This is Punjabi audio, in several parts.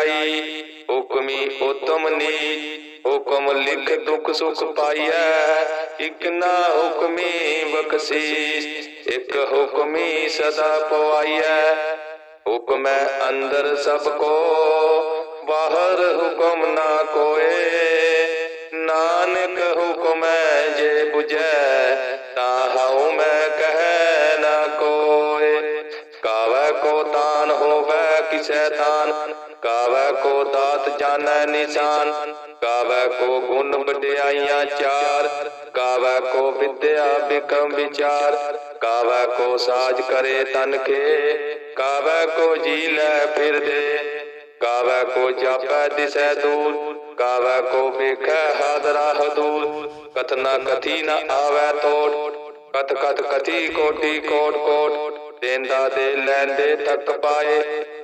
ਵਡਿਆਈ ਹੁਕਮੀ ਉਤਮ ਨੀ, ਹੁਕਮ ਲਿਖ ਦੁਖ ਸੁਖ ਪਾਈਐ। ਇਕ ਨਾ ਹੁਕਮੀ ਬਖਸ਼ੀਸ਼, ਇਕ ਹੁਕਮੀ ਸਦਾ ਪਵਾਈਐ ਹੁਕਮੈ ਅੰਦਰ ਸਭ ਕੋ, ਬਾਹਰ ਹੁਕਮ ਨਾ ਕੋਏ। ਨਾਨਕ ਹੁਕਮੈ ਜੇ 부ਜੈ ਸੈਤਾਨ ਕਾਵੈ ਕੋ ਦਾਤ ਜਾਣੈ ਨਿਸ਼ਾਨ ਕਾਵੈ ਕੋ ਗੁਣ ਵਡਿਆਈਆਂ ਚਾਰ ਕਾਵੈ ਕੋ ਵਿਦਿਆ ਬਿਕਮ ਵਿਚਾਰ ਕਾਵੈ ਕੋ ਸਾਜ ਕਰੇ ਤਨ ਕੇ ਕਾਵੈ ਕੋ ਜੀ ਲੈ ਫਿਰਦੇ ਕਾਵੈ ਕੋ ਜਾਪੈ ਦਿਸੈ ਦੂਰ ਕਾਵੈ ਕੋ ਵੇਖੈ ਹਾਦਰਾ ਹਦੂਰ ਕਥਨਾ ਕਥੀ ਨ ਆਵੈ ਤੋੜ, ਕਥ ਕਥ ਕਥੀ ਕੋਟੀ ਕੋਟ ਕੋਟ, ਦੇਂਦਾ ਦੇ ਲੈਂਦੇ ਤੱਕ ਪਾਏ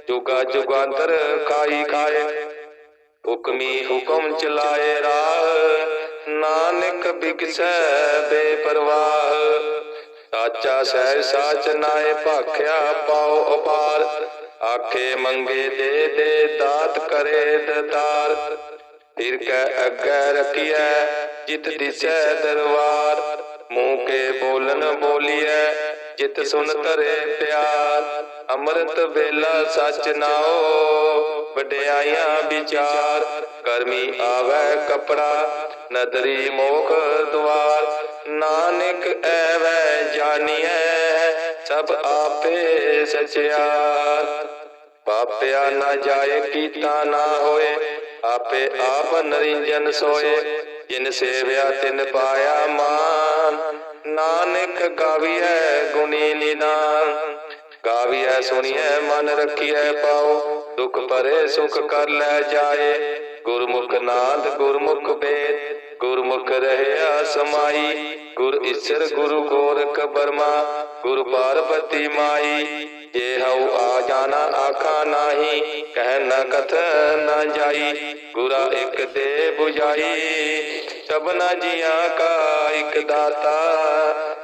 ਜੁਗਾ ਜੁਗਾਂਤਰ ਖਾਈ ਖਾਏ। ਹੁਕਮੀ ਹੁਕਮ ਚਲਾਏ ਰਾਹ। ਨਾਨਕ ਬਿਕਸੈ ਬੇਪਰਵਾਹ। ਸਾਚਾ ਸਹਿ ਸਾਚ ਨਾਏ ਭਾਖਿਆ ਪਾਉ ਅਪਾਰ। ਆਖੇ ਮੰਗੇ ਦੇ ਦੇ ਦਾਤ ਕਰੇ ਦਤਾਰ। ਫਿਰ ਕੈ ਅੱਗੇ ਰਖੀਐ ਜਿਤ ਦਿਸੈ ਦਰਬਾਰ ਮੂੰਹ ਕੇ ਬੋਲਨ ਬੋਲੀਐ ਜਿਤ ਸੁਨ ਤਰੇ ਪਿਆਰ। ਅੰਮ੍ਰਿਤ ਵੇਲਾ ਸਚ ਨਾਓ ਵਡਿਆਈਆਂ ਵਿਚਾਰ, ਕਰਮੀ ਆਵੈ ਕਪੜਾ, ਨਦਰੀ ਮੋਖ ਦੁਆਰ, ਨਾਨਕ ਐਵੈ ਜਾਣੀਐ ਸਭ ਆਪੇ ਸਚਿਆਰ। ਪਾਪਿਆ ਨਾ ਜਾਏ, ਕੀਤਾ ਨਾ ਹੋਏ, ਆਪੇ ਆਪ ਨਰਿੰਜਨ ਸੋਏ, ਜਿਨ ਸੇਵਿਆ ਤਿਨ ਪਾਇਆ ਮਾਨ। ਨਾਨਕ ਗਾਵੀਐ ਗੁਣੀ ਨਿਦਾਨ। ਗਾਵੀਐ, ਸੁਣੀਐ, ਮਨ ਰੱਖੀਐ ਪਾਉ ਦੁਖ ਪਰੇ ਸੁਖ ਕਰ ਲੈ ਜਾਏ। ਗੁਰਮੁਖ ਨਾਦ, ਗੁਰਮੁਖ ਵੇਦ ਗੁਰਮੁਖ ਰਹਿਆ ਸਮਾਈ। ਗੁਰ ਈਸ਼ਰ, ਗੁਰੂ ਗੋਰਖ ਬਰਮਾ ਗੁਰ ਪਾਰਬਤੀ ਮਾਈ। ਜੇ ਹਉ ਆ ਜਾਣਾ, ਆਖਾ ਨਾਹੀ। ਕਹਿ ਨ ਕਥ ਨ ਜਾਈ। ਗੁਰਾ ਇਕ ਦੇ 부ਜਾਈ ਸਭਨਾ ਜੀਆਂ ਕਾ ਇਕ ਦਾਤਾ।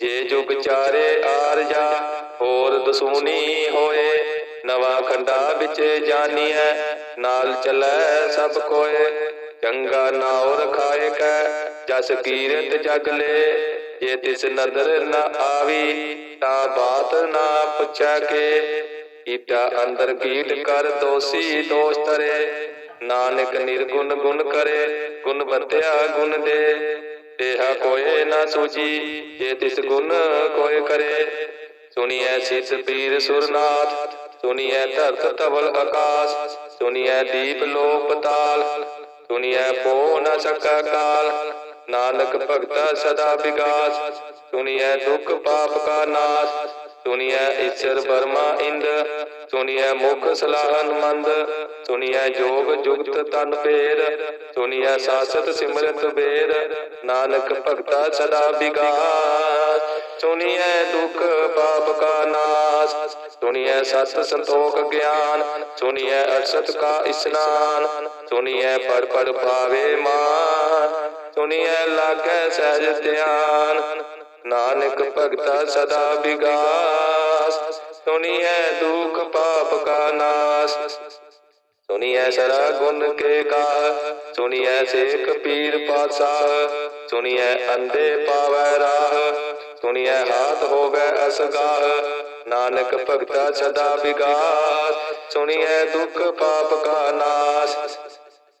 ਜੇ ਜੁਗ ਚਾਰੇ ਆਰ ਜਾ, ਹੋਰ ਦਸੂਨੀ ਹੋਏ, ਨਵਾਂ ਖੰਡਾ ਵਿੱਚ ਜਾਨੀਐ, ਨਾਲ ਚੱਲੈ ਸਭ ਕੋਏ। ਚੰਗਾ ਨਾਉ ਰਖਾਏ ਕੈ, ਜਸ ਕੀਰਤ ਜਗ ਲੈ। ਜੇ ਤਿਸ ਨਦਰ ਨ ਆਵੀ, ਤਾਂ ਬਾਤ ਨਾ ਪੁੱਛੈ ਕੇ। ਕੀਟਾ ਅੰਦਰ ਕੀਟ ਕਰ ਦੋਸੀ ਦੋਸ਼ ਤਰੇ ਨਾਨਕ ਨਿਰਗੁਣ ਗੁਣ ਕਰੇ, ਗੁਣ ਬਤਿਆ ਗੁਣ ਦੇ। ਤੇਹਾ ਕੋਏ ਨਾ ਸੂਚੀ ਜੇ ਤਿਸ ਗੁਣ ਕੋਏ ਕਰੇ। ਸੁਣੀਐ ਸਿਸ ਪੀਰ ਸੁਰਨਾਥ, ਸੁਣੀਐ ਧਰਤ ਤਵਲ ਆਕਾਸ਼, ਸੁਣੀਐ ਦੀਪ ਲੋ ਪਤਾਲ ਸੁਣੀਐ ਪੋ ਨਾ ਸਕਾ ਕਾਲ। ਨਾਨਕ ਭਗਤਾ ਸਦਾ ਵਿਗਾਸ ਸੁਣੀਐ ਦੁਖ ਪਾਪ ਕਾ ਨਾਸ਼, ਸੁਣੀਐ ਈਸ਼ਰ ਬਰਮਾ ਇੰਦ ਸੁਣੀਐ ਮੁਖ ਸਲਾਹਨ ਮੰਦ ਸੁਣੀਐ ਜੋਗ ਜੁਗਤ ਤਨ ਪੇਰ ਸੁਣੀਐ ਸਾਸਤ ਸਿਮਰਤ ਬੇਰ ਨਾਨਕ ਭਗਤਾ ਸਦਾ ਵਿਗਾਸ ਸੁਣੀਐ ਦੁਖ ਪਾਪ ਕਾ ਨਾਸ ਸੁਣੀਐ ਸਤ ਸੰਤੋਖ ਗਿਆਨ ਸੁਣੀਐ ਅਰਸਤ ਕਾ ਇਸਨਾਨ ਸੁਣੀਐ ਪੜ ਪੜ ਪਾਵੇ ਮਾਨ ਸੁਣੀਐ ਲਾਗੈ ਸਹਿਜ ਧਿਆਨ, ਨਾਨਕ ਭਗਤਾ ਸਦਾ ਵਿਗਾਸ। ਸੁਣੀਐ ਦੁਖ ਪਾਪ ਕਾ ਨਾਸ। ਸੁਣੀਐ ਸਰਾ ਗੁਣ ਕੇ ਕਾ। ਸੁਣੀਐ ਸੇਖ ਪੀਰ ਪਾਤਸ਼ਾਹ ਸੁਣੀਐ ਅੰਦੇ ਪਾਵੈ ਰਾਹ। ਸੁਣੀਐ ਹਾਥ ਹੋਵੇ ਅਸਗਾਹ। ਨਾਨਕ ਭਗਤਾ ਸਦਾ ਵਿਗਾਸ। ਸੁਣੀਐ ਦੁਖ ਪਾਪ ਕਾ ਨਾਸ।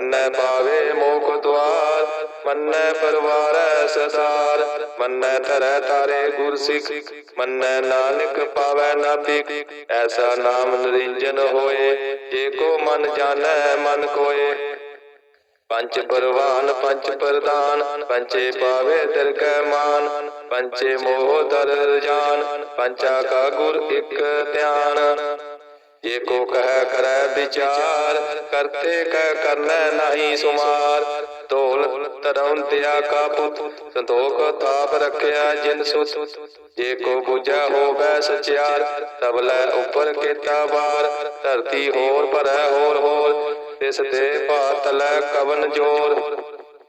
ਮੰਨੈ ਪਾਵੇ ਮੋਖ ਦਵਾਰ ਮੰਨੈ ਪਰਵਾਰੈ ਸਸਾਰ ਮੰਨੈ ਧਰੈ ਤਾਰੇ ਗੁਰ ਸਿੱਖ, ਮੰਨੈ ਨਾਨਕ ਪਾਵੈ ਨਾ ਐਸਾ ਨਾਮ ਨਿਰੰਜਨ ਹੋਏ, ਜੇ ਕੋ ਮਨ ਜਾਣੈ, ਮਨ ਕੋਏ। ਪੰਚ ਪਰਵਾਨ, ਪੰਚ ਪ੍ਰਦਾਨ, ਪੰਚੇ ਪਾਵੇ ਦਰਗਹਿ ਮਾਨ, ਪੰਚੇ ਮੋਹ ਦਰ ਜਾਨ, ਪੰਚਾ ਕਾ ਗੁਰ ਇਕ ਧਿਆਨ। ਜੇ ਕੋ ਕਹਿ ਕਰੈ ਵਿਚਾਰ, ਕਰਤੇ ਕਹਿ ਕਰਨੈ ਨਹੀਂ ਸੁਮਾਰ। ਢੋਲ ਧਰਮ ਦਿਆ ਕਾ ਪੁੱਤ, ਸੰਤੋਖ ਤਾਪ ਰੱਖਿਆ ਜਿਨ ਸੁਤ। ਜੇ ਕੋ ਬੁਝਾ ਹੋਵੇ ਸਚਿਆਰ ਤਬਲੇ ਉੱਪਰ ਕੀਤਾ ਵਾਰ। ਧਰਤੀ ਹੋਰ ਭਰੈ ਹੋਰ ਹੋਰ, ਤਿਸ ਦੇ ਭਾਤ ਲੈ ਕਵਨ ਜੋਰ।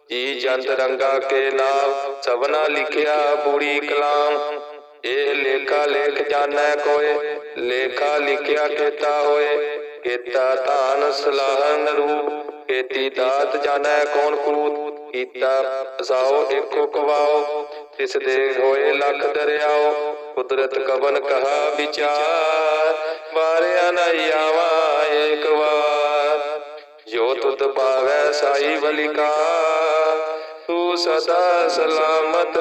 ਜੀ ਜੰਤ ਰੰਗਾ ਕੇ ਨਾਮ ਸਭਨਾ ਲਿਖਿਆ ਬੂੜੀ ਕਲਾਮ। ਇਹ ਲੇਖਾ ਲੇਖ ਜਾਣੈ ਕੋਏ, ਲੇਖਾ ਲਿਖਿਆ ਕੀਤਾ ਹੋਏ। ਕੀਤਾ ਧਾਨ ਸਲਾਹਨ ਰੂਪ ਕੀਤੀ ਦਾਤ ਜਾਣੈ ਕੌਣ ਕੂਤ। ਕੀਤਾ ਸਾਓ ਏਕੋ ਕਵਾਓ। ਤਿਸ ਦੇ ਹੋਏ ਲੱਖ ਦਰਿਆਓ, ਕੁਦਰਤ ਕਵਨ ਕਹਾ ਵਿਚਾਰ। ਵਾਰਿਆ ਨ ਆਵਾ ਏਕ ਵਾਰ। ਜੋ ਤੁਧ ਪਾਵੈ ਸਾਈ ਬਲਿਕਾ ਤੂੰ ਸਦਾ ਸਲਾਮਤ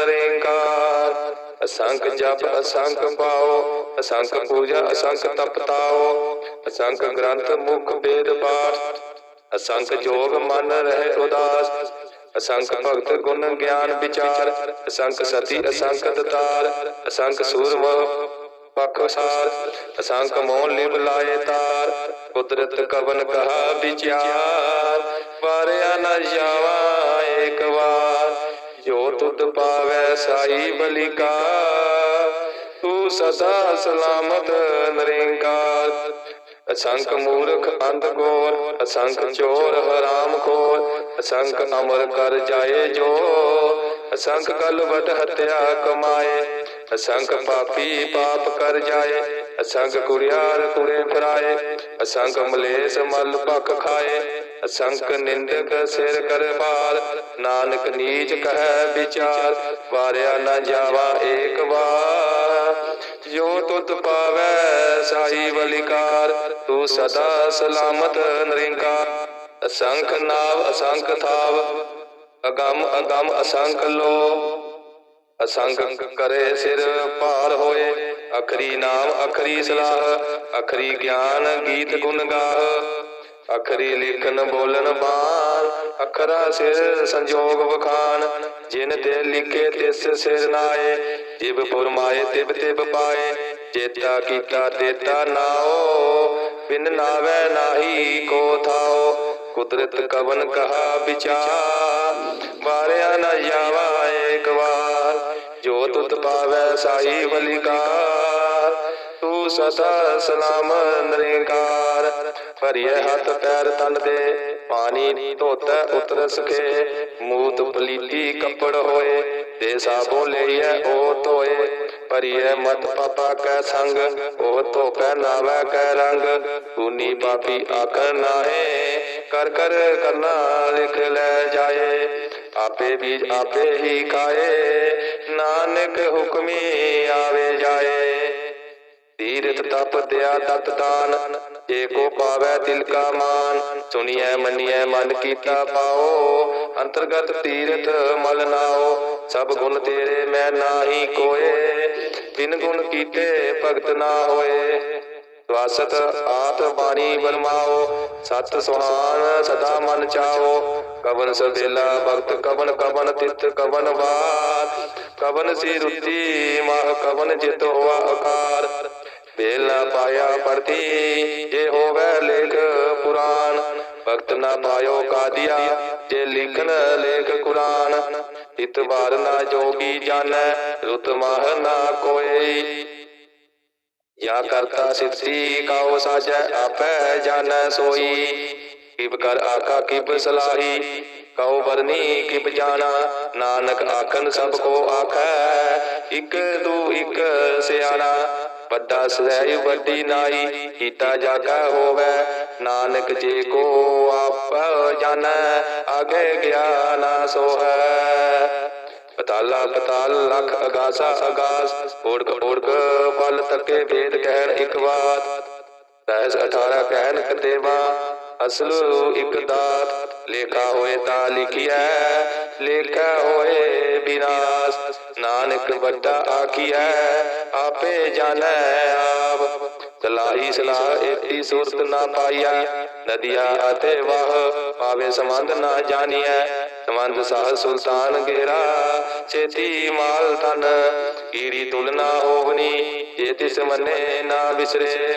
ਨਰੇਂਕਾਰ। ਅਸੰਖ ਜਪ, ਅਸੰਖ ਪਾਓ, ਅਸੰਖ ਪੂਜਾ, ਅਸੰਖ ਤਪਤਾਓ, ਅਸੰਖ ਗ੍ਰੰਥ ਮੁਖ ਵੇਦ ਪਾਠ, ਅਸੰਖ ਜੋਗ ਮਨ ਰਹਿ ਉਦਾਸ, ਅਸੰਖ ਭਗਤ ਗੁਣ ਗਿਆਨ ਵਿਚਾਰ, ਅਸੰਖ ਸਤੀ, ਅਸੰਖ ਦਤਾਰ, ਅਸੰਖ ਸੂਰਮ ਪਖ ਅਸੰਖ ਮੋਹ ਲਿਵ ਲਾਏ ਤਾਰ, ਕੁਦਰਤ ਕਵਨ ਕਹਾ ਵਿਚਾਰ, ਵਾਰਿਆ ਨ ਜਾਵਾ ਏਕ ਵਾਰ। ਜੋ ਤੁਧ ਪਾਵੈ ਸਾਈ ਬਲਿਕਾ, ਤੂੰ ਸਦਾ ਸਲਾਮਤ ਨਰੇਂਕਾਰ। ਅਸੰਖ ਮੂਰਖ ਅੰਧ ਗੋਰ ਅਸੰਖ ਚੋਰ ਹਰਾਮ ਖੋਰ, ਅਸੰਖ ਅਮਰ ਕਰ ਜਾਏ ਜੋ ਅਸੰਖ ਕਲਵਟ ਹਤਿਆ ਕਮਾਏ, ਅਸੰਖ ਪਾਪੀ ਪਾਪ ਕਰ ਜਾਏ, ਅਸੰਖ ਕੁੜਿਆਰ ਕੁੜੇ ਫਿਰਾਏ, ਅਸੰਖ ਮਲੇਸ ਮਲ ਭਖ ਖਾਏ। ਅਸੰਖ ਨਿੰਦਕ ਸਿਰ ਕਰ ਭਾਰ ਨਾਨਕ ਨੀਚ ਕਹੈ ਵਿਚਾਰ, ਵਾਰਿਆ ਨਾ ਜਾਵਾ ਏਕ ਵਾਰ। ਜੋ ਤੁਧ ਪਾਵੈ ਸਾਈ ਬਲਿਕਾਰ ਤੂੰ ਸਦਾ ਸਲਾਮਤ ਨਰਿੰਕਾਰ। ਅਸੰਖ ਨਾਵ ਅਸੰਖ ਥਾਵ, ਅਗੰਮ ਅਗੰਮ ਅਸੰਖ ਲੋ ਅਸੰਖ ਕਰੇ ਸਿਰ ਭਾਰ ਹੋਏ, ਅਖਰੀ ਨਾਮ ਅਖਰੀ ਸਲਾਹ, ਅਖਰੀ ਗਿਆਨ ਗੀਤ ਗੁਣ ਗਾਹ। ਅਖਰੀ ਲਿਖਨ ਬੋਲਨ ਬਾਣ ਅਖਰਾ ਸਿਰ ਸੰਜੋਗ ਵਖਾਨ, ਜਿਨ ਤੇ ਲਿਖੇ ਤਿਸ ਸਿਰ ਨਾਏ, ਜਿਬ ਫੁਰਮਾਏ ਤਿਬ ਤਿਬ ਪਾਏ ਚੇਤਾ ਕੀਤਾ ਤੇਤਾ ਨਾਓ, ਬਿਨ ਨਾਵੇ ਨਾਹੀ ਕੋ ਥਾਓ, ਕੁਦਰਤ ਕਵਨ ਕਹਾ ਵਿਚਾਰ, ਵਾਰਿਆ ਨਾ ਜਾਵਾ ਏਕ ਵਾਰ, ਜੋ ਤੁਧ ਪਾਵੈ ਸਾਈ ਬਲਿਕਾਰ ਸਦਾ ਸਲਾਮ ਨਰੇਕਾਰ। ਭਰੀਏ ਹੱਥ ਪੈਰ ਤਨ ਦੇ, ਪਾਣੀ ਧੋਤੈ ਉਤਰ ਸਕੇ ਮੂਤ ਪਲੀਤੀ ਕੱਪੜ ਹੋਏ, ਤੇ ਸਾਬੋ ਲਈਐ ਉਹ ਧੋਏ। ਭਰੀਏ ਮਤ ਪਾਪਾ ਕੈ ਸੰਗ, ਉਹ ਧੋਪੈ ਨਾਵੈ ਕੈ ਰੰਗ। ਤੂਨੀ ਪਾਪੀ ਆਖਰ ਨਾਹੇ, ਕਰ ਕਰ ਕਰਨਾ ਲਿਖ ਲੈ ਜਾਏ। ਆਪੇ ਵੀ ਆਪੇ ਹੀ ਖਾਏ, ਨਾਨਕ ਹੁਕਮੀ ਆਵੇ ਜਾਏ। ਤੀਰਥ ਤਪ ਦਿਆ ਤਤ ਦਾਨ, ਜੇ ਕੋ ਪਾਵੈ ਤਿਲ ਕਾ ਮਾਨ। ਸੁਣੀਐ, ਮੰਨੀਐ, ਮਨ ਕੀਤਾ ਪਾਓ, ਅੰਤਰਗਤ ਤੀਰਥ ਮਲ ਨਾਓ। ਸਭ ਗੁਣ ਤੇਰੇ ਮੈਂ ਨਾਹੀ ਕੋਏ ਬਿਨ ਗੁਣ ਕੀਤੇ ਭਗਤ ਨਾ ਹੋਏ। ਸਵਾਸਤ ਆਤ ਬਾਣੀ ਬਰਮਾਓ, ਸਤ ਸੁਹਾਨ ਸਦਾ ਮਨ ਚਾਓ। ਕਵਨ ਸਵੇਲਾ ਭਗਤ, ਕਵਨ ਕਵਨ ਤਿਤ ਕਵਨ ਵਾਰ। ਕਵਨ ਸੀ ਰੁਚੀ ਮਾਹ ਕਵਨ ਜਿਤ ਹੋਆ ਆਕਾਰ ਬੇਲ ਨਾ ਪਾਇਆ ਪਰਤੀ ਜੇ ਹੋਵੇ ਲੇਖ ਪੁਰਾਨ ਵਕਤ ਨਾ ਪਾਇਓ ਕਾਦੀਆ, ਜੇ ਲਿਖਨ ਲੇਖ ਕੁਰਾਨ। ਇਤਵਾਰ ਨਾ ਜੋਗੀ ਜਾਣੈ, ਰੁਤ ਮਹ ਨਾ ਕੋਈ। ਯਾ ਕਰਤਾ ਸਿੱਧੀ ਕਾਉ ਸਾਜੈ, ਆਪੈ ਜਾਣੈ ਸੋਈ। ਕਿਬ ਕਰ ਆਖਾ, ਕਿਬ ਸਲਾਹੀ, ਕਉ ਵਰਨੀ, ਕਿਬ ਜਾਣਾ। ਨਾਨਕ ਆਖਨ ਸਭ ਕੋ ਆਖੈ, ਇਕ ਦੂ ਇਕ ਸਿਆਣਾ। ਵੱਡਾ ਸਹਿ ਵੱਡੀ ਨਾਈ, ਕੀਤਾ ਜਾਗਾ ਹੋਵੇ। ਨਾਨਕ ਜੇ ਕੋ ਆਪ ਜਾਣੈ ਆਗੇ ਗਿਆਨਾ ਸੋ ਪਤਾਲਾ ਪਤਾਲ ਲਖ ਅਗਾਸਾ ਅਗਾਸ ਓੜਕ ਓੜਕ ਪਲ ਤੱਕੇ ਵੇਦ ਕਹਿਣ ਇੱਕ ਬਾਤ ਸਹਿਸ 18 ਕਹਿਣ ਕਤੇਵਾ ਅਸਲ ਇੱਕ ਦਾਤ। ਲੇਖਾ ਹੋਏ ਤਾਂ ਲਿਖਿਆ ਲੇਖਾ ਹੋਏ ਬਿਨਾਸ ਨਾਨਕ ਵੱਡਾ ਆਖੀਐ, ਆਪੇ ਜਾਣੈ ਆਪ। ਸਲਾਹੀ ਸਲਾਹ ਏਤੀ ਸੂਰਤ ਨਾ ਪਾਈਆ ਨਦੀਆ ਅਤੇ ਵਾਹ ਪਾਵੇ ਸੰਬੰਧ ਨਾ ਜਾਣੀਐ। ਸੰਬੰਧ ਸਾਹ ਸੁਲਤਾਨ ਗੇਰਾ ਛੇਤੀ ਮਾਲ ਤਨ ਕੀੜੀ ਤੁਲਨਾ ਹੋਵਨੀ, ਜੇ ਤਿਸ ਮੰਨੇ ਨਾ ਵਿਸਰੇ।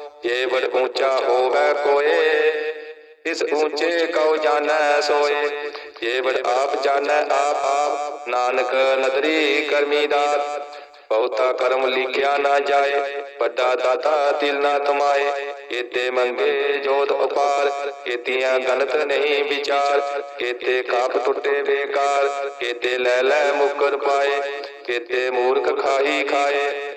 ਜੇ ਬੜ ਉੱਚਾ ਹੋਵੇ ਕੋਏ, ਇਸ ਉੱਚੇ ਕਉ ਜਾਣੈ ਸੋਏ। ਜੇ ਬੜ ਆਪ ਜਾਣੈ ਆਪ ਆਪ, ਨਾਨਕ ਨਦਰੀ ਕਰਮੀ ਦਾਤ ਬਹੁਤਾ ਕਰਮ ਲਿਖਿਆ ਨਾ ਜਾਏ, ਵੱਡਾ ਦਾਤਾ ਤਿਲ ਨਾ ਤਮਾਏ। ਕੀਤੇ ਮੰਗੇ ਜੋਤ ਉਪਾਰ, ਕੀਤੀਆਂ ਗਨਤ ਨਹੀਂ ਵਿਚਾਰ। ਕੀਤੇ ਕਾਪ ਟੁੱਟੇ ਬੇਕਾਰ, ਕੀਤੇ ਲੈ ਲੈ ਮੁਕਰ ਪਾਏ। ਕੀਤੇ ਮੂਰਖ ਖਾਈ ਖਾਏ।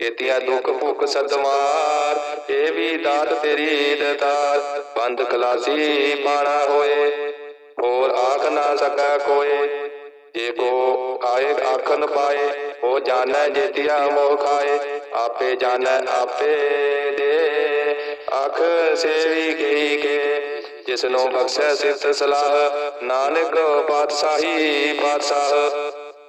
ਕੀਤੀਆਂ ਦੁੱਖ ਭੁੱਖ ਸਦਮਾਰ, ਇਹ ਵੀ ਦਾਤ ਤੇਰੀ ਦਤਾਰ। ਬੰਦ ਖਲਾਸੀ ਪਾਣਾ ਹੋਏ, ਹੋਰ ਆਖ ਨਾ ਸਕੈ ਕੋਏ। ਜੇ ਕੋ ਆਏ ਆਖਨ ਪਾਏ, ਉਹ ਜਾਣੈ ਜੇਤਿਆ ਮੋਹ ਖਾਏ। ਆਪੇ ਜਾਣੈ ਆਪੇ ਦੇ, ਆਖ ਸੇਵੀ ਗਈ ਕੇ। ਜਿਸ ਨੂੰ ਬਖਸ਼ੈ ਸਿਫਤ ਸਲਾਹ, ਨਾਨਕ ਪਾਤਸ਼ਾਹੀ ਪਾਤਸ਼ਾਹ।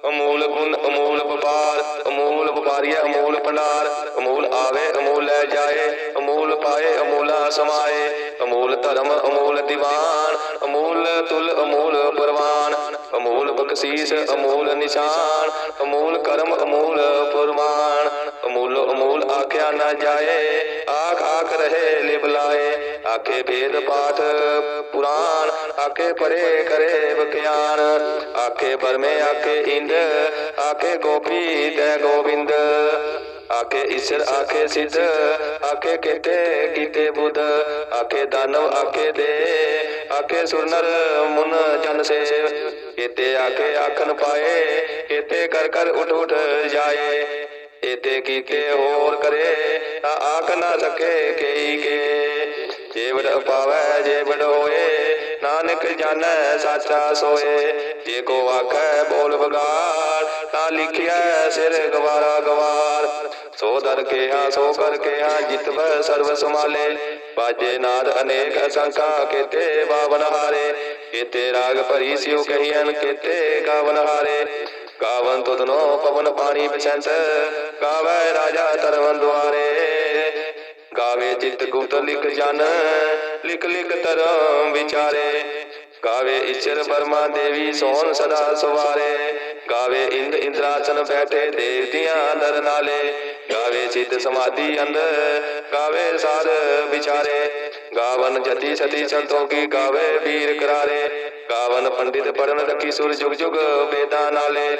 ਅਮੂਲ ਗੁਣ, ਅਮੂਲ ਵਪਾਰ, ਅਮੂਲ ਵਪਾਰੀਆ ਅਮੂਲ ਭੰਡਾਰ, ਅਮੂਲ ਆਵੇ, ਅਮੂਲ ਲੈ ਜਾਏ, ਅਮੂਲ ਪਾਏ, ਅਮੂਲਾ ਸਮਾਏ, ਅਮੂਲ ਧਰਮ, ਅਮੂਲ ਦੀਵਾਨ, ਅਮੂਲ ਤੁਲ, ਅਮੂਲ ਪਰਵਾਨ, ਅਮੂਲ ਬਖਸ਼ੀਸ, ਅਮੂਲ ਨਿਸ਼ਾਨ, ਅਮੂਲ ਕਰਮ, ਅਮੂਲ ਫਰਮਾਨ, ਅਮੂਲ ਅਮੂਲ ਆਖਿਆ ਨਾ ਜਾਏ ਆਖ ਆਖ ਰਹੇ ਲਿਵ ਲਾਏ ਆਖੇ ਵੇਦ ਪਾਠ ਪੁਰਾਨ ਆਖੇ ਪਰੇ ਕਰੇ ਬਖਿਆਨ ਆਖੇ ਬਰਮੇ ਆਖੇ ਇੰਦ ਆਖੇ ਗੋਪੀ ਤੈ ਗੋਬਿੰਦ ਆਖੇ ਈਸ਼ਰ ਆਖੇ ਸਿੱਧ ਆਖੇ ਕੀਤੇ ਕੀਤੇ ਬੁੱਧ ਆਖੇ ਦਾਨਵ ਆਖੇ ਦੇ ਆਖੇ ਸੁਰਨਰ ਮੁਨ ਜਨ ਸੇਵ ਕੀਤੇ ਆਖੇ ਆਖਨ ਪਾਏ ਕੀਤੇ ਕਰ ਕਰ ਉਠ ਉਠ ਜਾਏ ਏਤੇ ਕੀਤੇ ਹੋਰ ਕਰੇ ਆਖ ਨਾ ਸਕੇ ਕਈ ਕੇ। ਜੇਵੜ ਪਾਵੈ ਜੇਵੜ ਹੋਏ, ਨਾਨਕ ਜਾਣੈ, ਸਾਚਾ ਸੋਏ। ਜੇ ਕੋ ਆਖੈ, ਬੋਲ ਬਗਾੜ ਤਾਂ ਲਿਖਿਆ ਸਿਰ ਗਵਾਰਾ ਗਵਾਰ। ਸੋ ਦਰ ਕੇ ਹਾਂ ਸੋ ਕਰ ਕੇ ਹਾਂ ਜਿਤਵੈ ਸਰਬ ਸਮਾਲੇ ਬਾਜੇ ਨਾਦ ਅਨੇਕ ਅਸੰਖਾ ਕੀਤੇ ਬਾਵਨ ਹਾਰੇ। ਕੀਤੇ ਰਾਗ ਭਰੀ ਸਿਉ ਕਹੀਨ ਕੀਤੇ ਗਾਵਨ ਹਾਰੇ। ਗਾਵਨ ਤੁਧਨੋ ਪਵਨ ਪਾਣੀ ਬਸੰਤ ਗਾਵੇ ਰਾਜਾ ਤਰਵਨ ਦੁਆਰੇ। ਗਾਵੇ ਚਿਤ ਗੁਪਤ ਲਿਖ ਜਨ, ਲਿਖ ਲਿਖ ਤਰਮ ਵਿਚਾਰੇ। ਗਾਵੇ ਈਸ਼ਰ ਬਰਮਾ ਦੇਵੀ ਸੋਹਣ ਸਦਾ ਸਵਾਰੇ। ਗਾਵੇ ਇੰਦ ਇੰਦਰਾਸਨ ਬੈਠੇ ਦੇਵਤਿਆਂ ਦਰ ਨਾਲੇ। ਗਾਵੇ ਸਿੱਧ ਸਮਾਧੀ ਅੰਦਰ ਗਾਵੇ ਸਾਰ ਵਿਚਾਰੇ। ਗਾਵਨ ਜਤੀ ਸਤੀ ਸੰਤੋਂ ਕੀ ਗਾਵੇ ਵੀਰ ਕਰਾਰੇ। ਗਾਵਨ ਪੰਡਿਤ ਪੜਨ ਰਖੀ ਸੁਰ ਜੁਗ ਜੁਗ ਵੇਦਾਂ ਨਾਲੇ।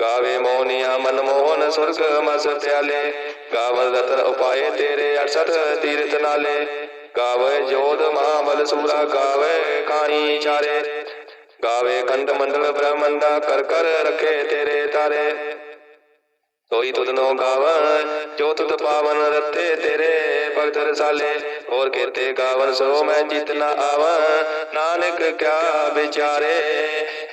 ਗਾਵੇ ਮਨ ਮੋਹਨ, ਸੁਰਗ ਮਸ ਪਿਆਲੇ ਗਾਵਨ ਰਤਨ ਉਪਾਏ ਤੇਰੇ 68 ਤੀਰਥ ਨਾਲੇ। ਗਾਵੇ ਜੋਧ ਮਹਾਬਲ ਸੂਰਾ ਗਾਵੇ ਕਾਣੀ ਚਾਰੇ। ਗਾਵੇ ਕੰਡ ਮੰਡਲ ਬ੍ਰਹਮੰਡਾ ਕਰ ਕਰ ਰਖੇ ਤੇਰੇ ਤਾਰੇ। ਸੋਈ ਤੁਧ ਨੋ ਗਾਵਨ, ਜੋ ਤੁਧ ਪਾਵਨ ਰੱਤੇ ਤੇਰੇ ਭਗਤ ਰਸਾਲੇ। ਹੋਰ ਕੇਤੇ ਗਾਵਨ ਸੋ ਮੈਂ ਜਿਤ ਨ ਨਾਨਕ ਕਿਆ ਵਿਚਾਰੇ।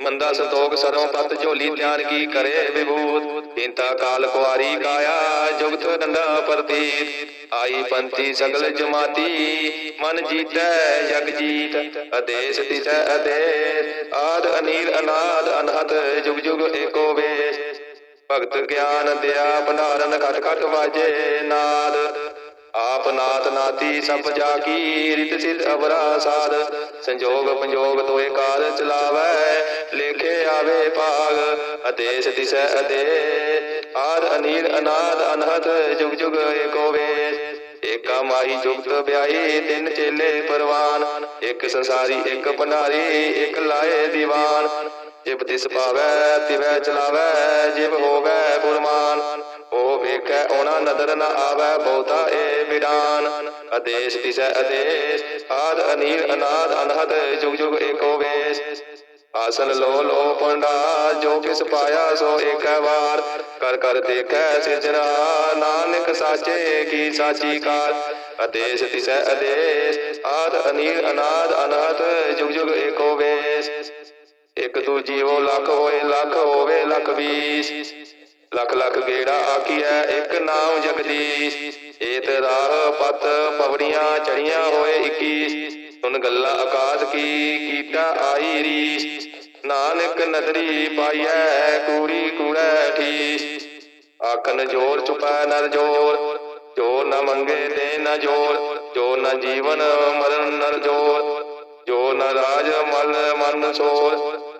ਮੰਦਾ ਸੰਤੋਖ ਸਰੋਂ ਤਤ ਝੋਲੀ ਧਿਆਨ ਕੀ ਕਰੇ ਵਿਭੂਤ। ਇੰਤਾ ਕਾਲ ਕੁਆਰੀ ਕਾਇਆ, ਜੁਗਤ ਡੰਡਾ ਪ੍ਰਤੀਤ ਆਈ ਪੰਥੀ ਸਗਲ ਜਮਾਤੀ, ਮਨ ਜੀਤੈ, ਜਗ ਜੀਤ। ਅਦੇਸ ਤਿਸੈ ਅਦੇਸ ਆਦ ਅਨੀਲ ਅਨਾਦ ਅਨਹਤ ਜੁਗ ਜੁਗ ਏਕੋ ਵੇਸ। ਭਗਤ ਗਿਆਨ ਦਿਆ, ਭੰਡਾਰਨ ਘਟ ਘਟ ਵਾਜੇ, ਨਾਦ ਆਪ ਨਾਤ ਨਾਤੀ ਸਭ ਜਾ ਕੀ ਰਿਤ ਸਿਧ ਅਵਰਾ ਸਾਧ। ਸੰਜੋਗ ਪੰਜੋਗ ਤੋਏ ਕਾਰ ਚਲਾਵੈ, ਲੇਖੇ ਆਵੇ ਭਾਗ ਅਦੇਸ ਤਿਸੈ ਅਦੇ। ਆਦ ਅਨੀਲ ਅਨਾਦ ਅਨਹਤ ਜੁਗ ਜੁਗ ਏਕੋ ਵੇਸ। ਏਕਾ ਮਾਈ ਜੁਗਤ ਵਿਆਹੀ, ਤਿੰਨ ਚੇਲੇ ਪਰਵਾਨ। ਇੱਕ ਸੰਸਾਰੀ, ਇੱਕ ਭੰਡਾਰੀ, ਇੱਕ ਲਾਏ ਦੀਵਾਨ। ਜਿਬ ਤਿਸ ਪਾਵੈ, ਤਿਵੈ ਚਲਾਵੈ, ਜਿਬ ਹੋਵੈ ਗੁਰਮਾਨ ਵੇਖੈ ਉਹਨਾਂ ਨਦਰ ਨ ਆਵੈ ਬਹੁਤਾ ਏ ਵਿਡਾਨ। ਅਦੇਸ ਤਿਸੈ ਅਦੇਸ ਆਦ ਅਨੀਲ, ਅਨਾਦ, ਅਨਹਦ, ਜੁਗ ਜੁਗ ਏਕੋ ਵੇਸ। ਆਸਨ ਲੋ ਲੋ ਪੰਡਾ, ਜੋ ਕਿਸ ਪਾਇਆ ਸੋ ਏਕੈ ਵਾਰ। ਕਰ ਕਰ ਦੇਖੈ ਸਿਰਜਣਾ, ਨਾਨਕ ਸਾਚੇ ਕੀ ਸਾਚੀ ਕਾਰ। ਅਦੇਸ ਤਿਸੈ ਅਦੇਸ ਆਦ ਅਨੀਲ, ਅਨਾਦ, ਅਨਹਦ, ਜੁਗ ਜੁਗ ਏਕੋ ਵੇਸ। ਇੱਕ ਤੂ ਜੀਵੋ ਲੱਖ ਹੋਏ, ਲੱਖ ਹੋਵੇ, ਲੱਖ ਵੀਸ। ਲੱਖ ਲੱਖ ਗੇੜਾ ਆਖੀਐ ਇੱਕ ਨਾਮ ਜਗਦੀਸ਼। ਏਤ ਰਾਹ ਪਤ ਪਵੜੀਆਂ ਚੜੀਆਂ ਹੋਏ 21 ਸੁਨ ਗੱਲਾਂ ਆਕਾਸ਼ ਕੀ ਕੀਤਾ ਆਈ ਰੀਸ। ਨਾਨਕ ਨਦਰੀ ਪਾਈਐ ਕੂੜੀ ਕੂੜੈ ਠੀਸ। ਆਖਨ ਜੋਰ ਚੁਪੈ ਨਰ ਜੋਰ, ਜੋ ਨ ਮੰਗੇ ਤੇ ਨ ਜੋਰ, ਜੋ ਨ ਜੀਵਨ ਮਰਨ ਨਰ ਜੋਰ, ਜੋ ਨ ਰਾਜ ਮਨ ਮਨ ਸੋਰ।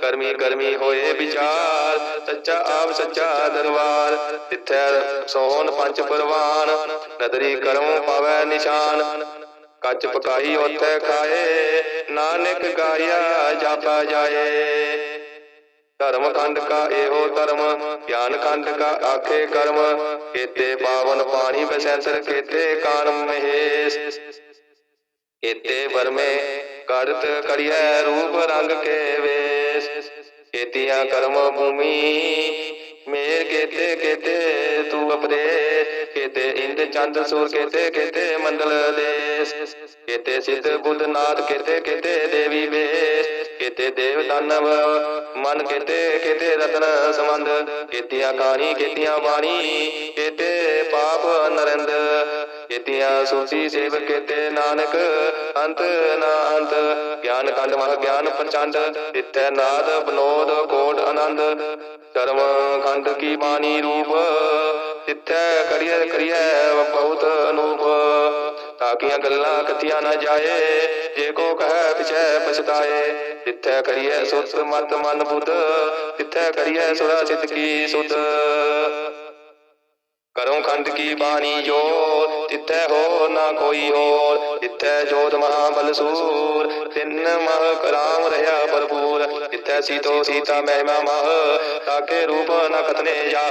ਕਰਮੀ ਕਰਮੀ ਹੋਏ ਵਿਚਾਰ, ਸੱਚਾ ਆਪ ਸੱਚਾ ਦਰਬਾਰ, ਤਿੱਥੈ ਸੋਹਣ ਪੰਜ ਪਰਵਾਨ, ਨਦਰੀ ਕਰਮ ਪਾਵੈ ਨਿਸ਼ਾਨ। ਕੱਚ ਪਕਾਈ ਉਥੇ ਖਾਏ, ਨਾਨਕ ਗਾਇਆ ਜਾਪਾ ਜਾਏ। ਧਰਮ ਖੰਡ ਕਾ ਇਹੋ ਧਰਮ, ਗਿਆਨ ਖੰਡ ਕਾ ਆਖੇ ਕਰਮ, ਕੇਤੇ ਪਾਵਨ ਪਾਣੀ ਬਸੈਂਸਰ ਕੇਤੇ ਕਾਨ ਮਹੇਸ਼। ਕੇਤੇ ਵਰਮੇ ਕਰਤ ਕਰਿਐ ਰੂਪ ਰੰਗ ਕੇ ਵੇ ਕੇਤੀਆਂ ਕਰਮ ਭੂਮੀ, ਮੇਰ ਕੇਤੇ ਕੇਤੇ ਤੂ ਅਪਰੇ ਕੇਤੇ ਇੰਦ ਚੰਦ ਸੂਰ ਕੇਤੇ ਕੇਤੇ ਮੰਡਲ ਦੇਸ ਕੇਤੇ ਸਿੱਧ ਬੁੱਧ ਨਾਥ ਕੇਤੇ ਕੇਤੇ ਦੇਵੀ ਵੇਸ ਕੇਤੇ ਦੇਵ ਦਾਨਵ ਮਨ ਕੇਤੇ ਕੇਤੇ ਰਤਨ ਸੰਬੰਧ ਕੇਤੀਆਂ ਕਾਣੀ ਕੇਤੀਆਂ ਬਾਣੀ ਕੇਤੇ ਪਾਪ ਨਰਿੰਦ ਕੇਤੀਆਂ ਸੂਚੀ ਸੇਵ ਕੇਤੇ ਨਾਨਕ, ਅੰਤ ਨਾ ਅੰਤ। ਗਿਆਨ ਕੰਡ ਮਹ ਗਿਆਨ ਪ੍ਰਚੰਡ ਤਿੱਥੈ ਨਾਦ ਬਨੋਦ ਕੋਟ ਆਨੰਦ। ਕਰਮ ਖੰਡ ਕੀ ਬਾਣੀ ਰੂਪ ਤਿੱਥੈ ਕਰੀਏ ਕਰੀਐ ਬਹੁਤ ਅਨੂਪ। ਤਾਕੀਆਂ ਗੱਲਾਂ ਕਥੀਆਂ ਨਾ ਜਾਏ, ਜੇ ਕੋ ਕਹੈ ਪਿਛੈ ਪਛਤਾਏ। ਤਿੱਥੈ ਕਰੀਐ ਸੁਤ ਮਤ ਮਨ ਬੁੱਧ ਤਿੱਥੈ ਕਰੀਏ ਸੁਰਾ ਚਿਤ ਕੀ ਸੁਧ। ਕਰੋ ਖੰਡ ਕੀ ਬਾਣੀ ਜੋ ਤਿੱਥੈ ਹੋ ਨਾ ਕੋਈ ਹੋਰ। ਤਿੱਥੈ ਜੋਤ ਮਹਾ ਬਲਸੂਰ ਤਿੰਨ ਮਹ ਕਰਾਮ ਰਹਾ ਭਰਪੂਰ। ਤਿੱਥੈ ਸੀਤੋ ਸੀਤਾ ਮਹਿਮਾ ਮਹ। ਤਾਕੇ ਰੂਪ ਨ ਕਤਨੇ ਜਾਹ।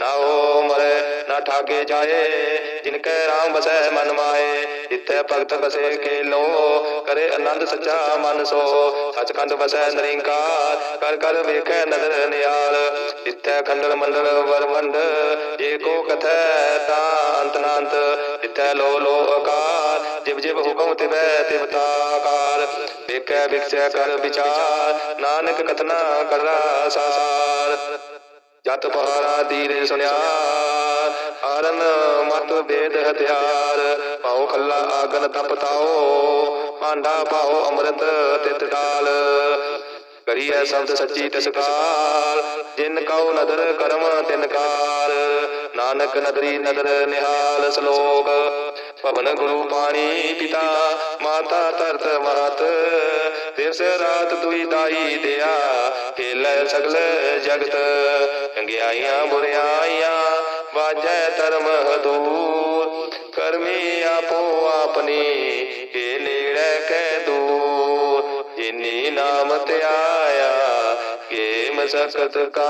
ਨਾ ਹੋ ਮਰੇ, ਨਾ ਠਾਕੇ ਜਾਏ। ਜਿਨ ਕੈ ਰਾਮ ਬਸੈ ਮਨ ਮਾਏ। ਤਿੱਥੈ ਭਗਤ ਬਸੇ ਕੇ ਲੋ ਕਰੇ ਆਨੰਦ ਸੱਚਾ ਮਨ ਸੋ। ਸਚਖੰਡ ਬਸੈ ਨਿਰੰਕਾਰ, ਕਰ ਕਰ ਵੇਖੈ ਨਦਰ ਨਿਆਲ ਤਿੱਥੈ ਖੰਡਲ ਮੰਡਲ ਵਰਮੰਡ ਏਕੋ ਕਥੈ ਤਾ ਅੰਤ ਨਾੰਤ। ਤਿੱਥੈ ਲੋ ਲੋ ਆਕਾਰ, ਜਿਵ ਜਿਵ ਹੁਕਮ ਤਿਵੈ ਤਿਵ ਤਾਕਾਰ। ਵੇਖੈ ਵਿਖਸੈ ਕਰ ਵਿਚਾਰ, ਨਾਨਕ ਕਥਨਾ ਕਰਨਾ ਸਾਰ ਜਤ ਪਹਾਰਾ ਦੀਰੇ ਸੁਣਿਆ ਆਰਨ ਮਤ ਬੇਦ ਹਥਿਆਰ। ਪਾਉ ਖੱਲਾ ਆਗਨ ਤਪਤਾਓ ਭਾਂਡਾ ਪਾਉ ਅੰਮ੍ਰਿਤ ਤਿਤ ਡਾਲ ਕਰੀਐ ਸ਼ਬਦ ਸੱਚੀ ਤਸਕਾਰ, ਜਿਨ ਕਉ ਨਦਰ ਕਰਮ ਤਿਨ ਕਾਰ। ਨਾਨਕ ਨਦਰੀ ਨਦਰ ਨਿਹਾਲ ਸ਼ਲੋਕ, ਭਵਨ ਗੁਰੂ ਪਾਣੀ ਪਿਤਾ, ਮਾਤਾ ਤਰਤ ਮਾਤ ਦਿਵਸ ਰਾਤ ਦੁਈ ਦਾਈ ਦਿਆ ਖੇਲੇ ਸਗਲ ਜਗਤ ਚੰਗਿਆਈਆਂ ਬੁਰਿਆਈਆਂ। ਵਾਜੈ ਧਰਮ ਹਦੂਰ ਕਰਮੀ ਆਪੋ ਆਪਣੀ ਕੇ ਨੇੜੇ ਕੈ ਦੂਰ। ਜਿਨੀ ਨਾਮ ਧਿਆਇਆ ਕੇ ਮਸਕਤ ਕਾ।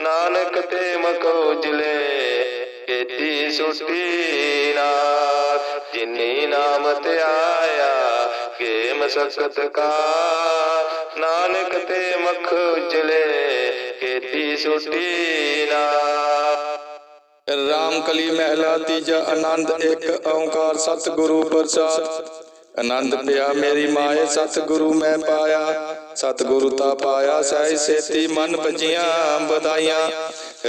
ਨਾਨਕ ਤੇ ਮਕੋ ਜਲੇ ਕੀਤੀ ਸੁਟੀ ਨਾਰ ਜਿਨੀ ਨਾਮ ਧਿਆਇਆ ਕੇ ਮਸਕਤ ਕਾ। ਨਾਨਕ ਤੇ ਮਖ ਉਜਲੇ, ਕੀਤੀ ਸੁਟੀ ਨਾਰ ਰਾਮ ਕਲੀ ਮਹਿਲਾ ਤੀਜਾ ਆਨੰਦ ਇੱਕ ਓੰਕਾਰ ਸਤਿਗੁਰੂ ਪ੍ਰਸਾਦ ਆਨੰਦ ਪਿਆ ਮੇਰੀ ਮਾਏ, ਸਤਿਗੁਰੂ ਮੈਂ ਪਾਇਆ। ਸਤਿਗੁਰੂ ਤਾ ਪਾਇਆ ਸਹਿ ਸੇਤੀ ਮਨ ਭਜੀਆਂ ਬਧਾਈਆਂ।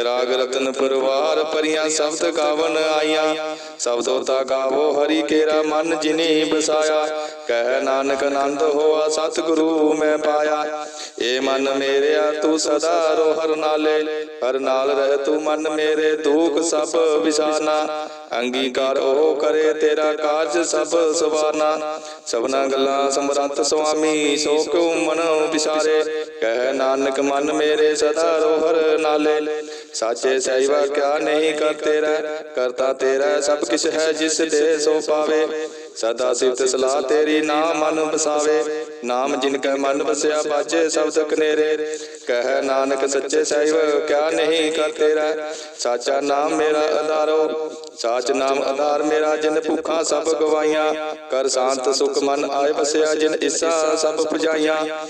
ਰਾਗ ਰਤਨ ਪਰਵਾਰ ਪਰੀਆਂ ਸ਼ਬਦ ਗਾਵਨ ਆਈਆਂ। ਸ਼ਬਦੋ ਤਾ ਗਾਵੋ ਹਰੀ ਕੇਰਾ ਮਨ ਜਿਨੀ ਬਸਾਇਆ। ਕਹਿ ਨਾਨਕ ਆਨੰਦ ਹੋਆ ਸਤਿਗੁਰੂ ਮੈਂ ਪਾਇਆ। ਏ ਮਨ ਮੇਰਿਆ ਤੂੰ ਸਦਾ ਰੋ ਹਰ ਨਾਲੇ। ਹਰ ਨਾਲ ਰਹਿ ਤੂੰ ਮਨ ਮੇਰੇ ਦੁਖ ਸਭ ਵਿਸਾਰਨਾ। ਅੰਗੀਕਾਰ ਉਹ ਕਰੇ ਤੇਰਾ ਕਾਰਜ ਸਭ ਸਵਾਰਨਾ। ਸਭਨਾ ਗੱਲਾਂ ਸਮਰੰਤ ਸੁਆਮੀ, ਸੋ ਕਿਉ ਮਨ ਵਿਸਾਰੇ? ਕਹਿ ਨਾਨਕ ਮਨ ਮੇਰੇ ਸਦਾ ਰੋ ਹਰ ਨਾਲੇ। ਸਾਚੇ ਸਹਿਵਾ ਕਿਆ ਨਹੀਂ ਕਰ ਤੇਰਾ ਕਰਤਾ ਤੇਰਾ ਸਭ ਕਿਛ ਹੈ ਜਿਸ ਦੇ ਸੋ ਪਾਵੇ। ਸਦਾ ਸਿਫਤ ਸਲਾਹ ਤੇਰੀ, ਨਾਮ ਮਨ ਵਸਾਵੇ। ਨਾਮ ਜਿਨ ਕੈ ਮਨ ਵਸਿਆ ਬਾਜੇ ਸ਼ਬਦ ਕਨੇਰੇ ਕਹਿ ਨਾਨਕ ਸੱਚੇ ਸਹਿਬ, ਕਿਆ ਨਹੀਂ ਕਰ ਤੇਰਾ। ਸਾਚਾ ਨਾਮ ਮੇਰਾ ਆਧਾਰੋ ਸਾਚ ਨਾਮ ਆਧਾਰ ਮੇਰਾ, ਜਿਨ ਭੁੱਖਾਂ ਸਭ ਗਵਾਈਆਂ। ਕਰ ਸ਼ਾਂਤ ਸੁਖ ਮਨ ਆਏ ਵਸਿਆ, ਜਿਨ ਇਸਾ ਸਭ ਪੁਜਾਈਆਂ।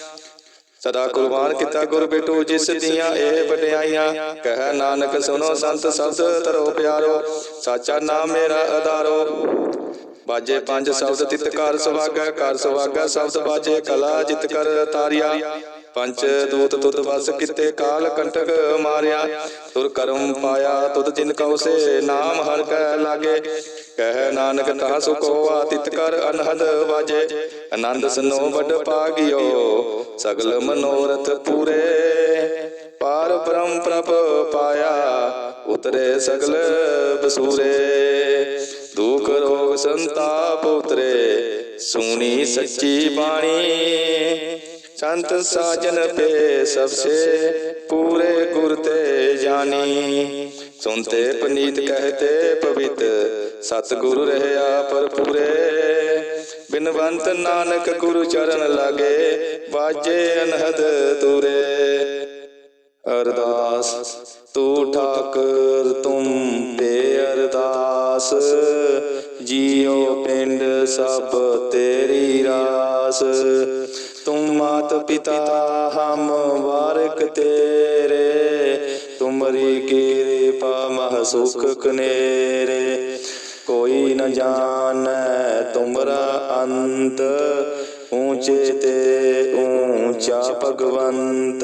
ਸਦਾ ਕੁਰਬਾਨ ਕੀਤਾ ਗੁਰ ਬਿਟੂ, ਜਿਸ ਦੀਆਂ ਇਹ ਵਡਿਆਈਆਂ। ਕਹਿ ਨਾਨਕ ਸੁਨੋ ਸੰਤ ਸ਼ਬਦ ਤਰੋ ਪਿਆਰੋ। ਸਾਚਾ ਨਾਮ ਮੇਰਾ ਆਧਾਰੋ ਬਾਜੇ ਪੰਜ ਸ਼ਬਦ ਤਿਤ ਕਰ ਸੁਭਾਗਾ ਕਰ ਸੁਭਾਗਾ ਸ਼ਬਦ ਬਾਜੇ ਕਲਾ ਜਿਤ ਕਰ ਤਾਰਿਆ। ਪੰਜ ਦੂਤ ਤੁਧ ਵਸ ਕਿਤੇ ਕਾਲ ਕੰਟਕ ਮਾਰਿਆ। ਤੁਰ ਕਰਮ ਪਾਇਆ ਤੁਧ ਜਿਨ ਕਉ ਸੇ ਨਾਮ ਹਰ ਕੈ ਲਾਗੇ। ਕਹਿ ਨਾਨਕ ਤਾ ਸੁਖ ਹੋਆ ਤਿਤ ਕਰ ਅਨਹਦ ਵਾਜੇ ਆਨੰਦ ਸਨੋ ਵੱਡ ਪਾਗਿਓ। ਸਗਲ ਮਨੋਰਥ ਪੂਰੇ। ਪਾਰ ਬ੍ਰਹਮ ਪ੍ਰਭ ਪਾਇਆ। ਉਤਰੇ ਸਗਲ ਬਸੂਰੇ। ਦੁਖ ਰੋਗ ਸੰਤਾਪ ਉਤਰੇ, ਸੁਣੀ ਸੱਚੀ ਬਾਣੀ। ਸੰਤ ਸਾਜਨ ਪੇ ਸਭਸੇ ਪੂਰੇ ਗੁਰ ਤੇ ਜਾਨੀ ਸੁਨਤੇ ਪਨੀਤ ਕਹਤੇ ਪਵਿੱਤ, ਸਤਿਗੁਰੂ ਰਹਿਆ ਪਰ ਪੂਰੇ ਬਿਨਵੰਤ ਨਾਨਕ ਗੁਰੂ ਚਰਨ ਲਾਗੇ ਬਾਜੇ ਅਨਹਦ ਤੂਰੇ। ਅਰਦਾਸ, ਤੂੰ ਠਾਕਰ ਤੁਮ ਤੇ ਅਰਦਾਸ। ਜੀਉ ਪਿੰਡ ਸਭ ਤੇਰੀ ਰਾਸ। ਤੁਮ ਮਾਤ ਪਿਤਾ ਹਮ ਵਾਰਕ ਤੇਰੇ। ਤੁਮਰੀ ਕਿਰਪਾ ਮਹ ਸੁਖ ਕਨੇਰੇ। ਕੋਈ ਨ ਜਾਣੈ ਤੁਮਰਾ ਅੰਤ। ਊਚੇ ਤੇ ਊਂਚਾ ਭਗਵੰਤ।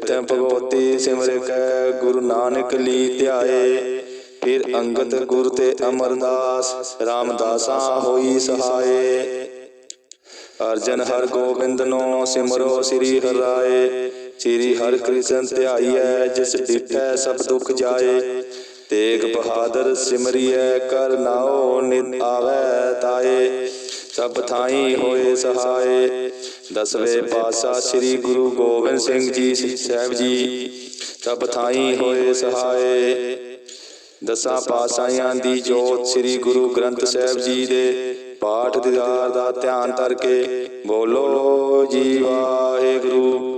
ਪ੍ਰਿਤਿ ਭਗਵਤੀ ਸਿਮਰ ਕੈ, ਗੁਰੂ ਨਾਨਕ ਲੀ ਧਿਆਏ। ਫਿਰ ਅੰਗਦ ਗੁਰ ਤੇ ਅਮਰਦਾਸ, ਰਾਮਦਾਸਾ ਹੋਈ ਸਹਾਏ। ਅਰਜਨ ਹਰ ਗੋਬਿੰਦ ਨੋ ਸਿਮਰੋ ਸ੍ਰੀ ਹਰਾਏ ਸ੍ਰੀ ਹਰ ਕ੍ਰਿਸ਼ਨ ਧਿਆਈਐ, ਜਿਸ ਡਿਠੈ ਸਭ ਦੁਖ ਜਾਏ। ਤੇਗ ਬਹਾਦਰ ਸਿਮਰਿਐ, ਕਰ ਨਾਉ ਨਿਤ ਆਵੈ ਤਾਏ। ਸਭ ਥਾਈ ਹੋਏ ਸਹਾਏ। ਦਸਵੇਂ ਪਾਤਸ਼ਾਹ ਸ੍ਰੀ ਗੁਰੂ ਗੋਬਿੰਦ ਸਿੰਘ ਜੀ ਸਾਹਿਬ ਜੀ ਸਭ ਥਾਈ ਹੋਏ ਸਹਾਏ। ਦਸਾਂ ਪਾਤਸ਼ਾਹਾਂ ਦੀ ਜੋਤ ਸ੍ਰੀ ਗੁਰੂ ਗ੍ਰੰਥ ਸਾਹਿਬ ਜੀ ਦੇ ਪਾਠ ਦੀਦਾਰ ਦਾ ਧਿਆਨ ਕਰਕੇ ਬੋਲੋ ਜੀ ਵਾਹਿਗੁਰੂ।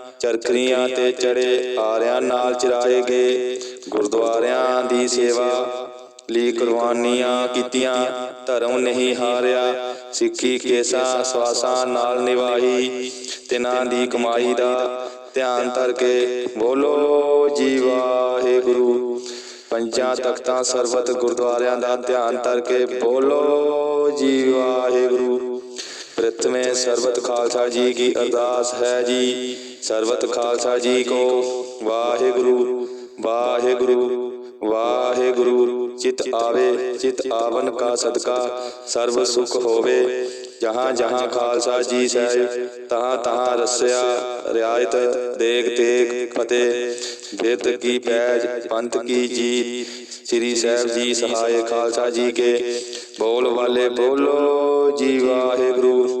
ਚਰਖਰੀਆਂ ਤੇ ਚੜੇ ਆਰਿਆਂ ਨਾਲ ਚਰਾਏ ਗਏ। ਗੁਰਦੁਆਰਿਆਂ ਦੀ ਸੇਵਾ ਲਈ ਕੁਰਬਾਨੀਆਂ ਕੀਤੀਆਂ, ਧਰਮ ਨਹੀਂ ਹਾਰਿਆ। ਸਿੱਖੀ ਕੇਸਾ ਸਵਾਸਾਂ ਨਾਲ ਨਿਭਾਈ। ਤਿਨਾਂ ਦੀ ਕਮਾਈ ਦਾ ਧਿਆਨ ਧਰ ਕੇ ਬੋਲੋ, ਜੀ ਵਾਹਿਗੁਰੂ। ਪੰਜਾਂ ਤਖਤਾਂ ਸਰਬਤ ਗੁਰਦੁਆਰਿਆਂ ਦਾ ਧਿਆਨ ਧਰ ਕੇ ਬੋਲੋ, ਜੀ ਵਾਹਿਗੁਰੂ। ਪ੍ਰਥਮੇ ਸਰਬਤ ਖਾਲਸਾ ਜੀ ਕੀ ਅਰਦਾਸ ਹੈ ਜੀ। ਸਰਬਤ ਖਾਲਸਾ ਜੀ ਕੋ, ਵਾਹਿਗੁਰੂ ਵਾਹਿਗੁਰੂ ਵਾਹਿਗੁਰੂ, ਚਿਤ ਆਵੇ, ਚਿਤ ਆਵਨ ਕਾ ਸਦਕਾ, ਸਰਬ ਸੁਖ ਹੋਵੇ। ਜਹਾਂ ਜਹਾਂ ਖਾਲਸਾ ਜੀ ਸਾਹਿਬ ਤਹਾਂ ਤਹਾਂ ਰਸਿਆ, ਰਿਆਇਤ ਦੇਖ ਤੇਗ ਫਤਿਹ। ਬਿਰਤ ਕੀ ਪੈਜ, ਪੰਥ ਕੀ ਜੀਤ, ਸ੍ਰੀ ਸਾਹਿਬ ਜੀ ਸਹਾਇ ਖਾਲਸਾ ਜੀ ਕੇ। ਬੋਲ ਵਾਲੇ ਬੋਲੋ ਜੀ ਵਾਹਿਗੁਰੂ।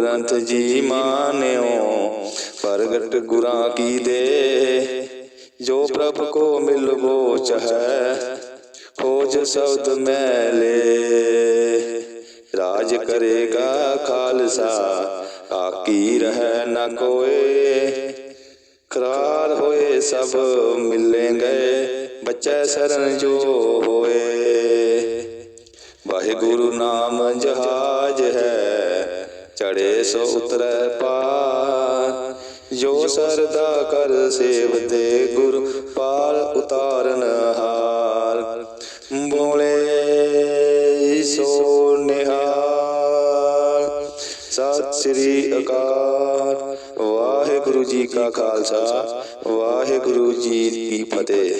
ਗ੍ਰੰਥ ਜੀ ਮਾਨਿਓ, ਪ੍ਰਗਟ ਗੁਰਾਂ ਕੀ ਦੇ? ਜੋ ਪ੍ਰਭ ਕੋ ਮਿਲ ਗੋਚ ਹੈ, ਖੋਜ ਸ਼ਬਦ ਮੈਲੇ ਰਾਜ ਕਰੇਗਾ ਖਾਲਸਾ, ਆਕੀ ਰਹਿ ਨਾ ਕੋਏ। ਕਰਾਰ ਹੋਏ ਸਭ ਮਿਲੇ ਗਏ, ਬੱਚੇ ਸਰਨ ਜੋ ਹੋਏ। ਵਾਹਿਗੁਰੂ ਨਾਮ ਜਹਾਜ ਹੈ। ਚੜੇ ਸੋ ਉਤਰੈ ਪਾਰ। ਜੋ ਸਰਦਾ ਕਰ ਸੇਵਤੇ ਗੁਰ ਪਾਰ ਉਤਾਰਨ ਹਾਰ। ਬੋਲੇ ਸੋ ਨਿਹਾਲ। ਸਤਿ ਸ੍ਰੀ ਅਕਾਲ। ਵਾਹਿਗੁਰੂ ਜੀ ਕਾ ਖਾਲਸਾ। ਵਾਹਿਗੁਰੂ ਜੀ ਕੀ ਫਤਿਹ।